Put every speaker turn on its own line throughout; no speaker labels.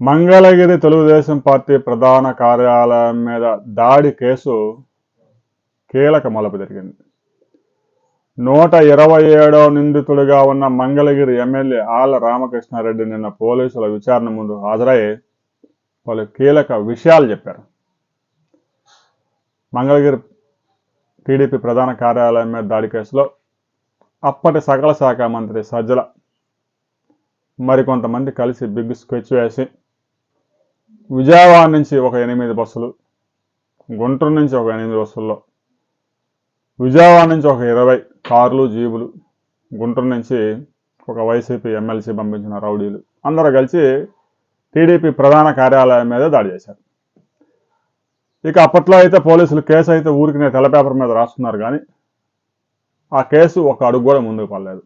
Mangalagiri Telugu Desam party ప్రధాన కార్యాలయం మీద దాడి కేసు కీలక మలుపు జరిగింది నూట ఇరవై ఏడో నిందితుడిగా ఉన్న మంగళగిరి ఎమ్మెల్యే ఆళ్ళ రామకృష్ణారెడ్డి నిన్న పోలీసుల విచారణ ముందు హాజరై పలు కీలక విషయాలు చెప్పారు. మంగళగిరి టీడీపీ ప్రధాన కార్యాలయం మీద దాడి కేసులో అప్పటి సకల శాఖ మంత్రి సజ్జల మరికొంతమంది కలిసి బిగ్ స్కెచ్ వేసి విజయవాడ నుంచి ఒక ఎనిమిది బస్సులు గుంటూరు నుంచి ఒక ఎనిమిది బస్సుల్లో విజయవాడ నుంచి ఒక ఇరవై కార్లు జీబులు గుంటూరు నుంచి ఒక వైసీపీ ఎమ్మెల్సీ పంపించిన రౌడీలు. అందరూ కలిసి టీడీపీ ప్రధాన కార్యాలయం మీద దాడి చేశారు. ఇక అప్పట్లో అయితే పోలీసులు కేసు అయితే ఊరికి నేను తెల్ల పేపర్ మీద రాస్తున్నారు కానీ ఆ కేసు ఒక అడుగు కూడా ముందుకు పడలేదు.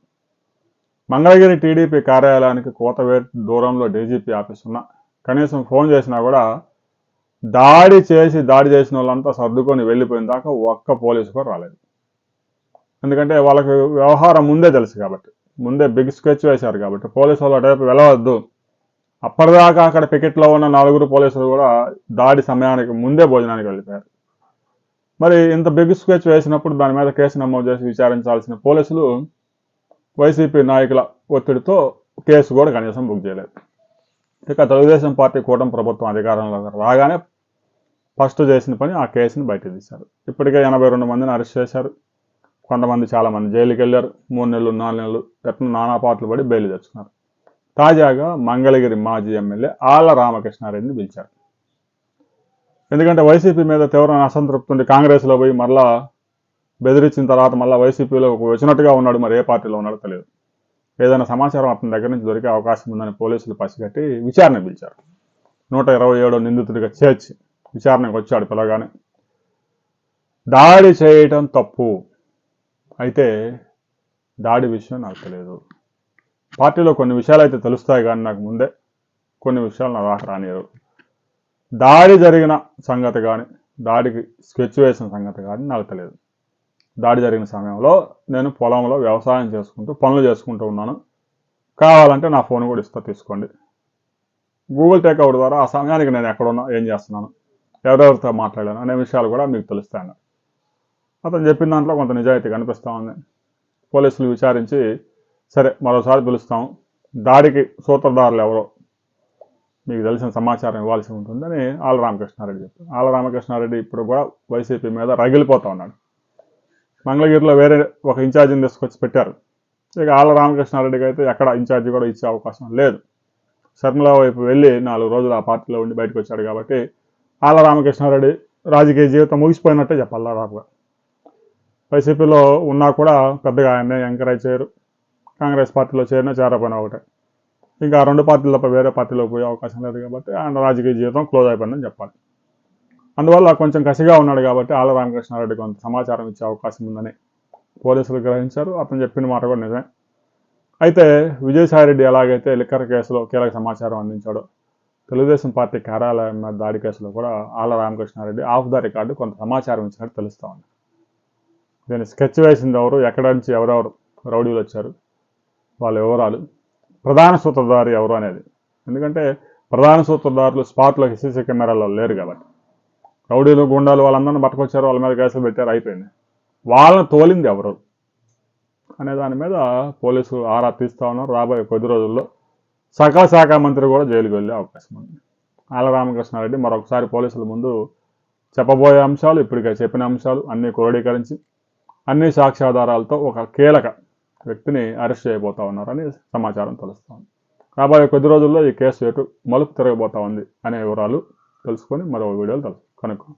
మంగళగిరి టీడీపీ కార్యాలయానికి కోతవేట్ దూరంలో డీజీపీ ఆఫీస్ ఉన్న కనీసం ఫోన్ చేసినా కూడా దాడి చేసి దాడి చేసిన వాళ్ళంతా సర్దుకొని వెళ్ళిపోయిన దాకా ఒక్క పోలీసు కూడా రాలేదు. ఎందుకంటే వాళ్ళకి వ్యవహారం ముందే తెలుసు కాబట్టి. ముందే బిగ్ స్కెచ్ వేశారు కాబట్టి. పోలీసు వాళ్ళు టైపు వెళ్ళవద్దు. అప్పటిదాకా అక్కడ పికెట్లో ఉన్న నలుగురు పోలీసులు కూడా దాడి సమయానికి ముందే భోజనానికి వెళ్ళిపోయారు. మరి ఇంత బిగ్ స్కెచ్ వేసినప్పుడు దాని మీద కేసు నమోదు చేసి విచారించాల్సిన పోలీసులు వైసీపీ నాయకుల ఒత్తిడితో కేసు కూడా కనీసం బుక్ చేయలేదు. ఇక తెలుగుదేశం పార్టీ కూటమి ప్రభుత్వం అధికారంలో రాగానే ఫస్ట్ చేసిన పని ఆ కేసుని బయట తీశారు. ఇప్పటికే ఎనభై రెండు మందిని అరెస్ట్ చేశారు. కొంతమంది చాలామంది జైలుకి వెళ్ళారు మూడు నెలలు నాలుగు నెలలు ఎట్లా నానా పాటలు పడి బెయిల్ తెచ్చుకున్నారు. తాజాగా మంగళగిరి మాజీ ఎమ్మెల్యే ఆళ్ళ రామకృష్ణారెడ్డిని పిలిచారు. ఎందుకంటే వైసీపీ మీద తీవ్రమైన అసంతృప్తి ఉండి కాంగ్రెస్లో పోయి మరలా బెదిరించిన తర్వాత మళ్ళీ వైసీపీలో వచ్చినట్టుగా ఉన్నాడు. మరి ఏ పార్టీలో ఉన్నాడో తెలియదు. ఏదైనా సమాచారం అతని దగ్గర నుంచి దొరికే అవకాశం ఉందని పోలీసులు పసిగట్టి విచారణ పిలిచారు. నూట ఇరవై ఏడో నిందితుడిగా చేర్చి విచారణకు వచ్చాడు పిలగానే దాడి చేయటం తప్పు. అయితే దాడి విషయం నాకు తెలియదు. పార్టీలో కొన్ని విషయాలు అయితే తెలుస్తాయి కానీ నాకు ముందే కొన్ని విషయాలు నా రాక రానియరు దాడి జరిగిన సంగతి కానీ దాడికి స్కెచ్ వేసిన సంగతి కానీ నాకు తెలియదు. దాడి జరిగిన సమయంలో నేను పొలంలో వ్యవసాయం చేసుకుంటూ పనులు చేసుకుంటూ ఉన్నాను. కావాలంటే నా ఫోన్ కూడా ఇస్తా తీసుకోండి. గూగుల్ టేక్అవుట్ ద్వారా ఆ సమయానికి నేను ఎక్కడున్నా ఏం చేస్తున్నాను ఎవరెవరితో మాట్లాడాను అనే విషయాలు కూడా మీకు తెలుస్తాను అతను చెప్పిన దాంట్లో కొంత నిజాయితీ కనిపిస్తూ ఉంది. పోలీసులు విచారించి సరే మరోసారి పిలుస్తాం. దాడికి సూత్రధారులు ఎవరో మీకు తెలిసిన సమాచారం ఇవ్వాల్సి ఉంటుందని ఆల రామకృష్ణారెడ్డి చెప్పారు. ఆల రామకృష్ణారెడ్డి ఇప్పుడు కూడా వైసీపీ మీద రగిలిపోతూ ఉన్నాడు. మంగళగిరిలో వేరే ఒక ఇన్ఛార్జిని తీసుకొచ్చి పెట్టారు. ఇక ఆల రామకృష్ణారెడ్డికి అయితే ఎక్కడ ఇన్ఛార్జి కూడా ఇచ్చే అవకాశం లేదు. శర్మల వైపు వెళ్ళి నాలుగు రోజులు ఆ పార్టీలో ఉండి బయటకు వచ్చాడు కాబట్టి ఆళ్ళ రామకృష్ణారెడ్డి రాజకీయ జీవితం ముగిసిపోయినట్టే చెప్పాలి రాపుగా వైసీపీలో ఉన్నా కూడా పెద్దగా ఆయన్ని ఎంకరేజ్ చేయరు. కాంగ్రెస్ పార్టీలో చేరినా చేరపోయినా ఒకటే. ఇంకా ఆ రెండు పార్టీలు తప్ప వేరే పార్టీలో పోయే అవకాశం లేదు కాబట్టి ఆయన రాజకీయ జీవితం క్లోజ్ అయిపోయిందని చెప్పాలి. అందువల్ల కొంచెం కసిగా ఉన్నాడు కాబట్టి ఆల రామకృష్ణారెడ్డి కొంత సమాచారం ఇచ్చే అవకాశం ఉందని పోలీసులు గ్రహించారు. అతను చెప్పిన మాట కూడా నిజమే. అయితే విజయసాయిరెడ్డి ఎలాగైతే లిక్కర్ కేసులో కీలక సమాచారం అందించాడో తెలుగుదేశం పార్టీ కార్యాలయం మీద దాడి కేసులో కూడా Ala Ramakrishna Reddy off the record కొంత సమాచారం ఇచ్చినట్టు తెలుస్తా ఉంది. దీన్ని స్కెచ్ వేసింది ఎవరు ఎక్కడ నుంచి ఎవరెవరు రౌడీలు వచ్చారు వాళ్ళ వివరాలు ప్రధాన సూత్రధారి ఎవరు అనేది. ఎందుకంటే ప్రధాన సూత్రధారులు స్పాట్లో సీసీ కెమెరాలో లేరు కాబట్టి. రౌడీలు గుండాలు వాళ్ళందరిని పట్టుకొచ్చారు వాళ్ళ మీద కేసులు పెట్టారు అయిపోయింది. వాళ్ళని తోలింది ఎవరు? అనే దాని మీద పోలీసులు ఆరా తీస్తా ఉన్నారు. రాబోయే కొద్ది రోజుల్లో సకల శాఖ మంత్రి కూడా జైలుకి వెళ్ళే అవకాశం ఉంది. ఆల రామకృష్ణారెడ్డి మరొకసారి పోలీసుల ముందు చెప్పబోయే అంశాలు ఇప్పటికే చెప్పిన అంశాలు అన్నీ క్రోడీకరించి అన్ని సాక్ష్యాధారాలతో ఒక కీలక వ్యక్తిని అరెస్ట్ చేయబోతా ఉన్నారని సమాచారం తెలుస్తా ఉంది. రాబోయే కొద్ది రోజుల్లో ఈ కేసు ఎటు మలుపు తిరగబోతా ఉంది అనే వివరాలు తెలుసుకొని మరో వీడియోలు తెలుసు வணக்கம்.